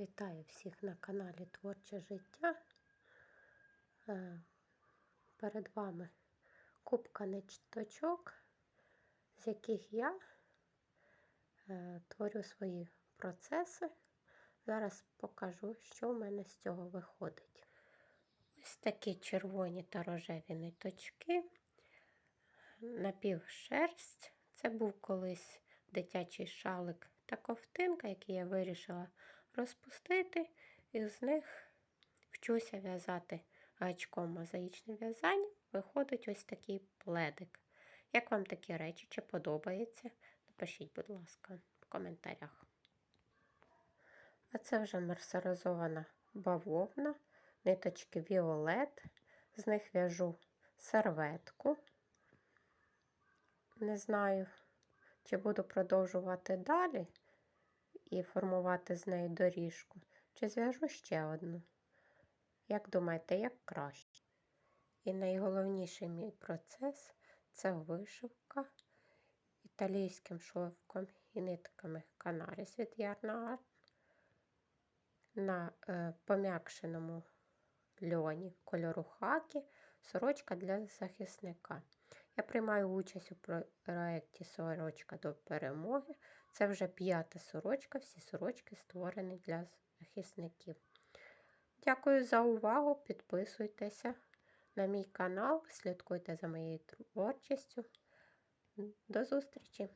Вітаю всіх на каналі Творче життя. Е, Перед вами купка ниточок, з яких я е, творю свої процеси. Зараз покажу, що в мене з цього виходить. Ось такі червоні та рожеві ниточки, напівшерсть. Це був колись дитячий шалик та ковтинка, який я вирішила розпустити, і з них вчуся в'язати гачком мозаїчне в'язання. Виходить ось такий пледик. Як вам такі речі, чи подобається? Напишіть, будь ласка, в коментарях. А це вже мерсеризована бавовна, ниточки Віолет. З них в'яжу серветку. Не знаю, чи буду продовжувати далі і формувати з нею доріжку, чи зв'яжу ще одну. Як думаєте, як краще? І найголовніший мій процес це вишивка італійським шовком і нитками Канаріс від Ярна на е, пом'якшеному льоні кольору хакі сорочка для захисника. Я приймаю участь у проєкті Сорочка до перемоги. Це вже п'ята сорочка, всі сорочки створені для захисників. Дякую за увагу. Підписуйтеся на мій канал, слідкуйте за моєю творчістю. До зустрічі!